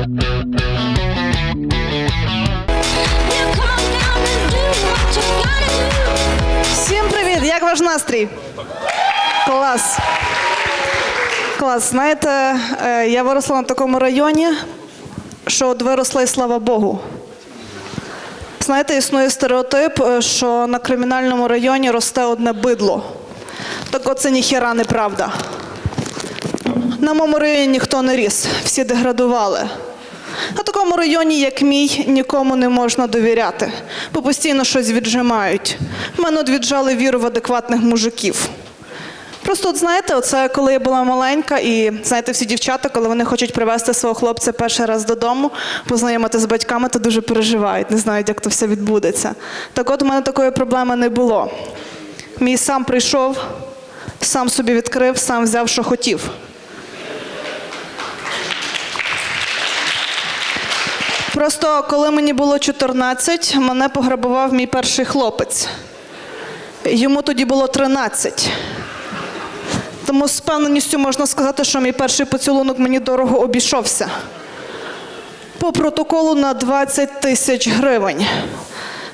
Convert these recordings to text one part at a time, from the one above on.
Всім привіт! Як ваш настрій? Клас. Клас. Знаєте, е, я виросла на такому районі, що от виросла і слава Богу. Знаєте, існує стереотип, е, що на кримінальному районі росте одне бидло. Так оце ніхіра неправда. На моєму районі ніхто не ріс, всі деградували. На такому районі, як мій, нікому не можна довіряти, бо постійно щось віджимають. В мене віджали віру в адекватних мужиків. Просто от знаєте, оце коли я була маленька, і знаєте, всі дівчата, коли вони хочуть привезти свого хлопця перший раз додому, познайомити з батьками, то дуже переживають, не знають, як то все відбудеться. Так от у мене такої проблеми не було. Мій сам прийшов, сам собі відкрив, сам взяв, що хотів. Просто коли мені було 14, мене пограбував мій перший хлопець. Йому тоді було 13. Тому з певненістю можна сказати, що мій перший поцілунок мені дорого обійшовся. По протоколу на 20 тисяч гривень.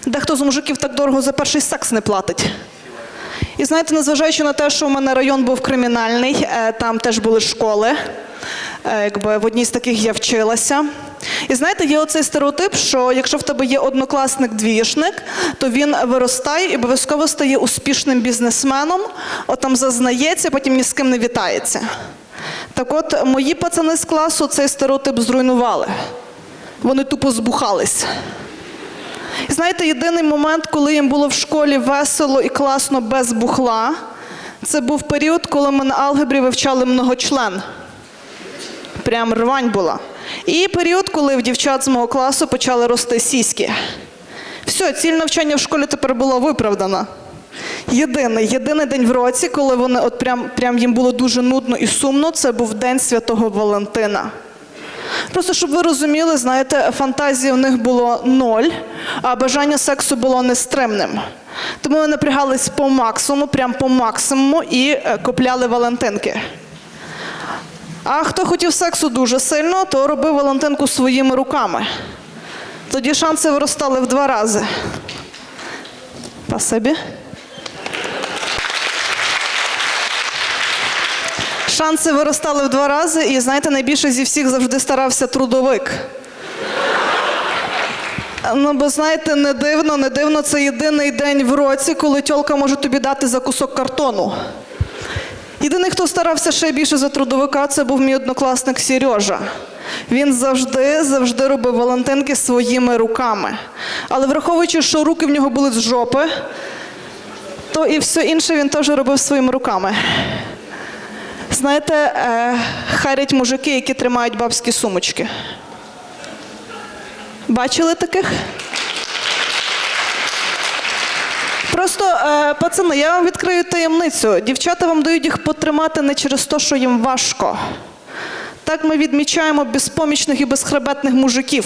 Дехто з мужиків так дорого за перший секс не платить. І знаєте, незважаючи на те, що у мене район був кримінальний, е, там теж були школи. Е, Якби в одній з таких я вчилася. І знаєте, є оцей стереотип, що якщо в тебе є однокласник-двієшник, то він виростає і обов'язково стає успішним бізнесменом, от там зазнається, потім ні з ким не вітається. Так от, мої пацани з класу цей стереотип зруйнували. Вони тупо збухались. І знаєте, єдиний момент, коли їм було в школі весело і класно без бухла, це був період, коли ми на алгебрі вивчали многочлен. Прям рвань була. І період, коли в дівчат з мого класу почали рости сіськи. Все, ціль навчання в школі тепер була виправдана. Єдиний, єдиний день в році, коли вони от прям, прям їм було дуже нудно і сумно, це був День Святого Валентина. Просто щоб ви розуміли, знаєте, фантазії в них було ноль, а бажання сексу було нестримним. Тому вони напрягались по максимуму, прям по максимуму і е, купляли Валентинки. А хто хотів сексу дуже сильно, то робив Валентинку своїми руками. Тоді шанси виростали в два рази. Спасибі. Шанси виростали в два рази, і знаєте, найбільше зі всіх завжди старався трудовик. Ну, бо знаєте, не дивно, не дивно, це єдиний день в році, коли тьолка може тобі дати за кусок картону. Єдиний, хто старався ще більше за трудовика, це був мій однокласник Сережа. Він завжди, завжди робив Валентинки своїми руками. Але враховуючи, що руки в нього були з жопи, то і все інше він теж робив своїми руками. Знаєте, е, харять мужики, які тримають бабські сумочки. Бачили таких? Просто, е, пацани, я вам відкрию таємницю. Дівчата вам дають їх потримати не через те, що їм важко. Так ми відмічаємо безпомічних і безхребетних мужиків.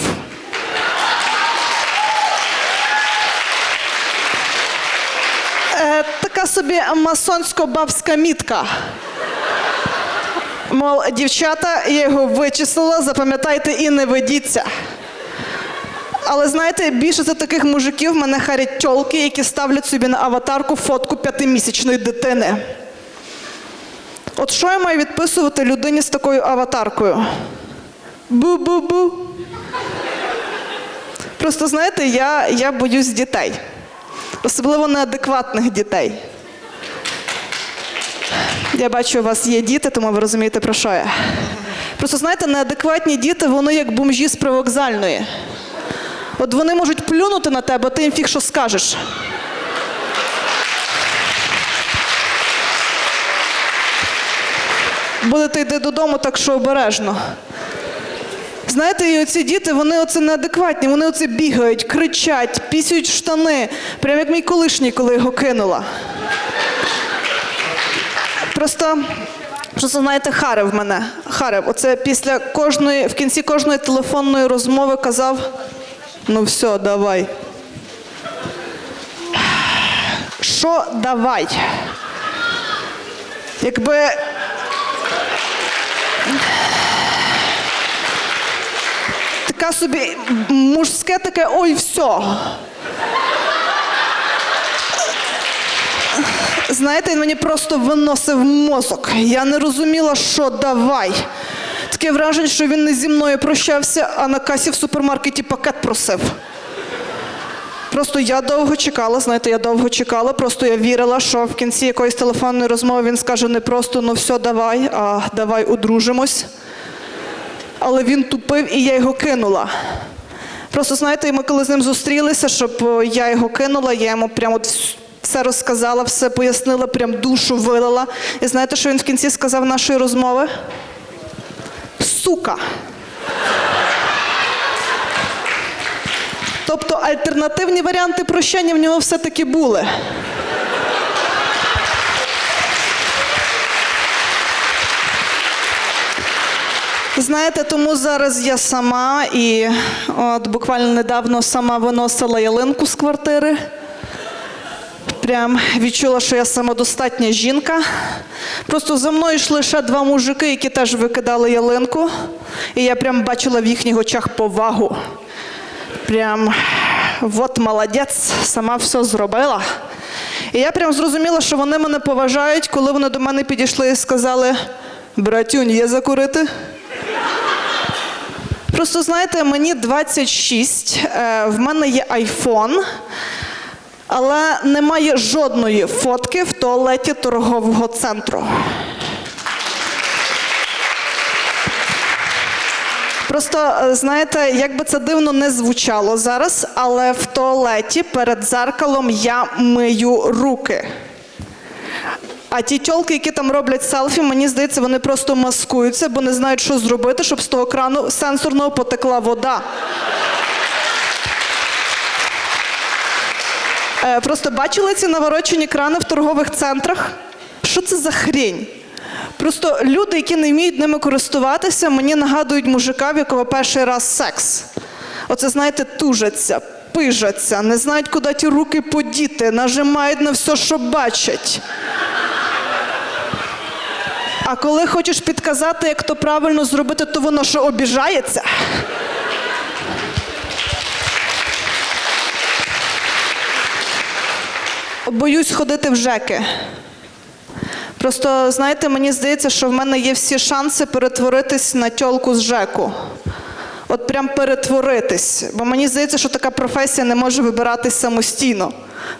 Е, така собі масонсько-бабська мітка. Мол, дівчата, я його вичислила, запам'ятайте і не ведіться. Але знаєте, більше за таких мужиків мене харять тьолки, які ставлять собі на аватарку фотку п'ятимісячної дитини. От що я маю відписувати людині з такою аватаркою? Бу-бу-бу. Просто знаєте, я, я боюсь дітей, особливо неадекватних дітей. Я бачу, у вас є діти, тому ви розумієте, про що я. Просто знаєте, неадекватні діти, вони як бомжі з привокзальної. От вони можуть плюнути на тебе, а ти їм фіг що скажеш. Будете йти додому, так що обережно. Знаєте, і оці діти, вони оце неадекватні, вони оце бігають, кричать, пісюють штани, прям як мій колишній, коли його кинула. Просто, просто знаєте, харив мене. Харив. Оце після кожної, в кінці кожної телефонної розмови казав: ну все, давай. Що давай? Якби. така собі мужське таке ой, все. Знаєте, він мені просто виносив мозок. Я не розуміла, що давай. Таке враження, що він не зі мною прощався, а на касі в супермаркеті пакет просив. Просто я довго чекала, знаєте, я довго чекала. Просто я вірила, що в кінці якоїсь телефонної розмови він скаже не просто ну все, давай, а давай одружимось. Але він тупив і я його кинула. Просто знаєте, ми коли з ним зустрілися, щоб я його кинула, я йому прямо все розказала, все пояснила, прям душу вилила. І знаєте, що він в кінці сказав нашої розмови? Сука. Тобто альтернативні варіанти прощання в нього все-таки були. Знаєте, тому зараз я сама і от буквально недавно сама виносила ялинку з квартири. Прям відчула, що я самодостатня жінка. Просто за мною йшли ще два мужики, які теж викидали ялинку. І я прям бачила в їхніх очах повагу. Прям от молодець, сама все зробила. І я прям зрозуміла, що вони мене поважають, коли вони до мене підійшли і сказали: братюнь, є закурити? Просто знаєте, мені 26, е, в мене є айфон, але немає жодної фотки в туалеті торгового центру. Просто е, знаєте, як би це дивно не звучало зараз, але в туалеті перед дзеркалом я мию руки. А ті тьолки, які там роблять селфі, мені здається, вони просто маскуються, бо не знають, що зробити, щоб з того крану сенсорного потекла вода. Просто бачили ці наворочені крани в торгових центрах? Що це за хрінь? Просто люди, які не вміють ними користуватися, мені нагадують мужика, в якого перший раз секс. Оце, знаєте, тужаться, пижаться, не знають, куди ті руки подіти, нажимають на все, що бачать. А коли хочеш підказати, як то правильно зробити, то воно що обіжається. Боюсь ходити в ЖЕКи. Просто, знаєте, мені здається, що в мене є всі шанси перетворитись на тьолку з ЖЕКу. От прям перетворитись. Бо мені здається, що така професія не може вибиратись самостійно.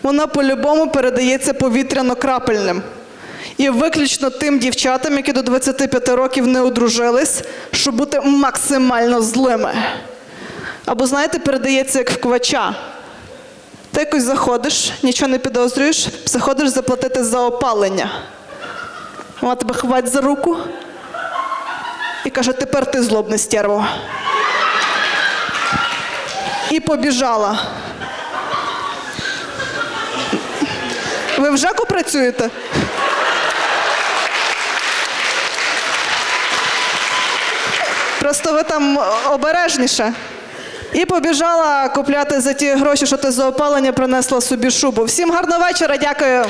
Вона по-любому передається повітряно-крапельним. І виключно тим дівчатам, які до 25 років не одружились, щоб бути максимально злими. Або, знаєте, передається як в квача. Ти якось заходиш, нічого не підозрюєш, заходиш заплатити за опалення. Вона тебе хвать за руку і каже, тепер ти злобне стерво. І побіжала. Ви в ЖЕКу працюєте? Просто ви там обережніше. І побіжала купляти за ті гроші, що ти за опалення принесла собі шубу. Всім гарного вечора, дякую.